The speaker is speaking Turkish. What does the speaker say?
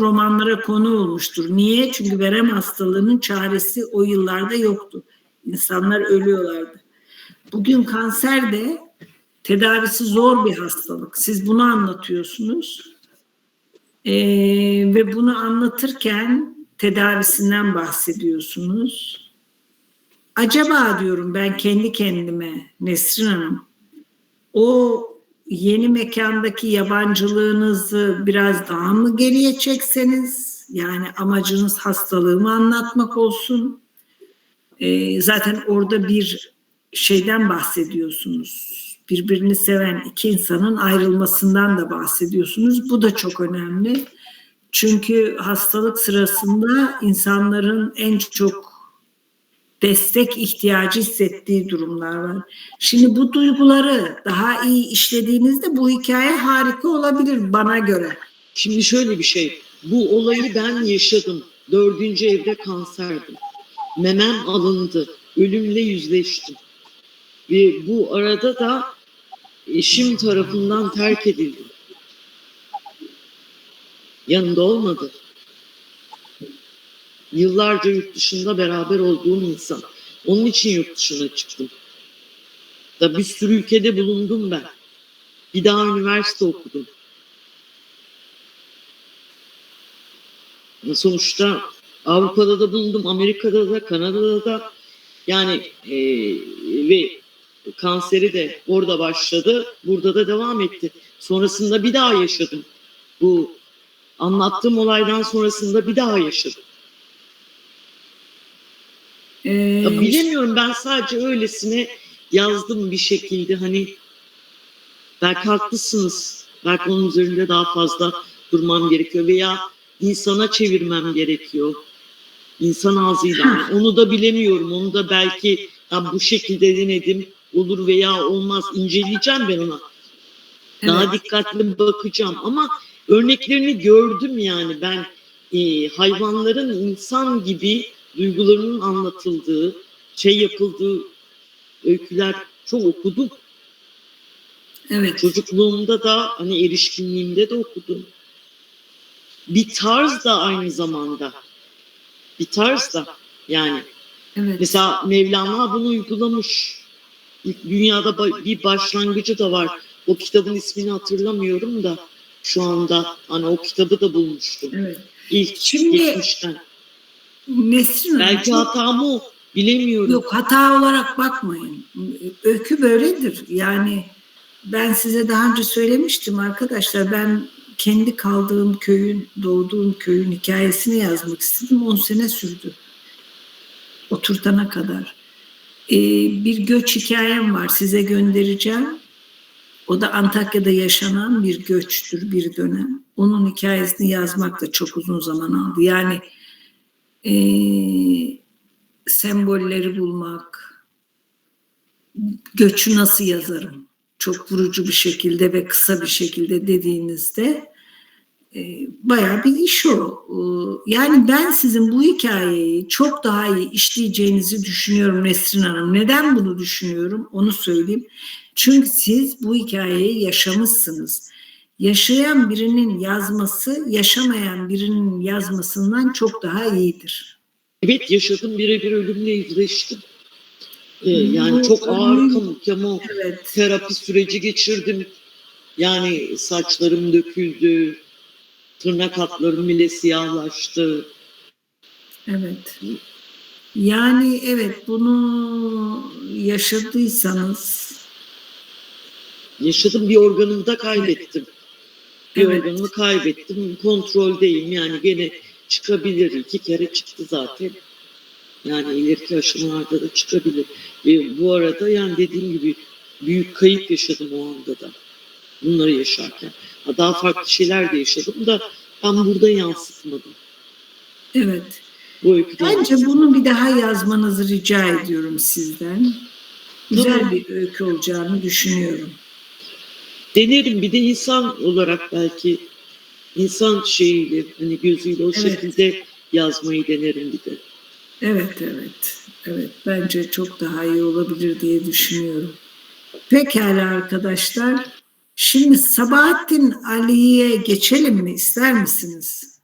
romanlara konu olmuştur. Niye? Çünkü verem hastalığının çaresi o yıllarda yoktu. İnsanlar ölüyorlardı. Bugün kanser de tedavisi zor bir hastalık. Siz bunu anlatıyorsunuz. Ee, ve bunu anlatırken tedavisinden bahsediyorsunuz. Acaba diyorum ben kendi kendime Nesrin Hanım o yeni mekandaki yabancılığınızı biraz daha mı geriye çekseniz yani amacınız hastalığımı anlatmak olsun. Ee, zaten orada bir şeyden bahsediyorsunuz. Birbirini seven iki insanın ayrılmasından da bahsediyorsunuz. Bu da çok önemli. Çünkü hastalık sırasında insanların en çok destek ihtiyacı hissettiği durumlar var. Şimdi bu duyguları daha iyi işlediğinizde bu hikaye harika olabilir bana göre. Şimdi şöyle bir şey. Bu olayı ben yaşadım. Dördüncü evde kanserdim. Memem alındı. Ölümle yüzleştim. Ve bu arada da eşim tarafından terk edildim. Yanında olmadı. Yıllarca yurt dışında beraber olduğum insan. Onun için yurt dışına çıktım. Da bir sürü ülkede bulundum ben. Bir daha üniversite okudum. Sonuçta Avrupa'da da bulundum, Amerika'da da, Kanada'da da. Yani e, ve kanseri de orada başladı, burada da devam etti. Sonrasında bir daha yaşadım. Bu anlattığım olaydan sonrasında bir daha yaşadım. Ee, Ya bilemiyorum ben sadece öylesine yazdım bir şekilde hani belki haklısınız. Belki onun üzerinde daha fazla durmam gerekiyor veya insana çevirmem gerekiyor. İnsan ağzıyla. Onu da bilemiyorum. Onu da belki ya bu şekilde denedim olur veya olmaz inceleyeceğim ben ona. Daha evet. dikkatli bakacağım ama örneklerini gördüm yani ben e, hayvanların insan gibi duygularının anlatıldığı, şey yapıldığı öyküler çok okudum. evet. Çocukluğumda da hani erişkinliğimde de okudum. Bir tarz da aynı zamanda. Bir tarz da yani. Evet. Mesela Mevlana bunu uygulamış. Dünyada bir başlangıcı da var. O kitabın ismini hatırlamıyorum da şu anda hani o kitabı da bulmuştum. Evet. İlk Şimdi- geçmişten. Nesrin Belki çok- hatam o. Bilemiyorum. Yok hata olarak bakmayın. Öykü böyledir. Yani ben size daha önce söylemiştim arkadaşlar. Ben kendi kaldığım köyün, doğduğum köyün hikayesini yazmak istedim. 10 sene sürdü. Oturtana kadar. Ee, bir göç hikayem var. Size göndereceğim. O da Antakya'da yaşanan bir göçtür bir dönem. Onun hikayesini yazmak da çok uzun zaman aldı. Yani eee sembolleri bulmak, göçü nasıl yazarım? Çok vurucu bir şekilde ve kısa bir şekilde dediğinizde e, bayağı bir iş o. E, Yani ben sizin bu hikayeyi çok daha iyi işleyeceğinizi düşünüyorum Nesrin Hanım. Neden bunu düşünüyorum? Onu söyleyeyim. Çünkü siz bu hikayeyi yaşamışsınız. Yaşayan birinin yazması, yaşamayan birinin yazmasından çok daha iyidir. Evet yaşadım birebir ölümle yüzleştim. Ee, yani çok ağır kemo Evet. terapi süreci geçirdim. Yani saçlarım döküldü, tırnak hatlarım bile siyahlaştı. Evet. Yani evet bunu yaşadıysanız Yaşadım bir organımı da kaybettim. Evet. Organımı kaybettim. Kontroldeyim yani gene çıkabilir. İki kere çıktı zaten. Yani ileriki aşamalarda da çıkabilir. E, bu arada yani dediğim gibi büyük kayıp yaşadım o anda da. Bunları yaşarken. Ha, Daha farklı şeyler de yaşadım da ben burada yansıtmadım. evet. Bu öyküde Bence bunu bir daha yazmanızı rica ediyorum sizden. Güzel bir öykü olacağını düşünüyorum. Denerim bir de insan olarak belki insan şeyiyle hani gözüyle o Evet. şekilde yazmayı denerim bir de. Evet, evet. Evet, bence çok daha iyi olabilir diye düşünüyorum. Pekala arkadaşlar. Şimdi Sabahattin Ali'ye geçelim mi? İster misiniz?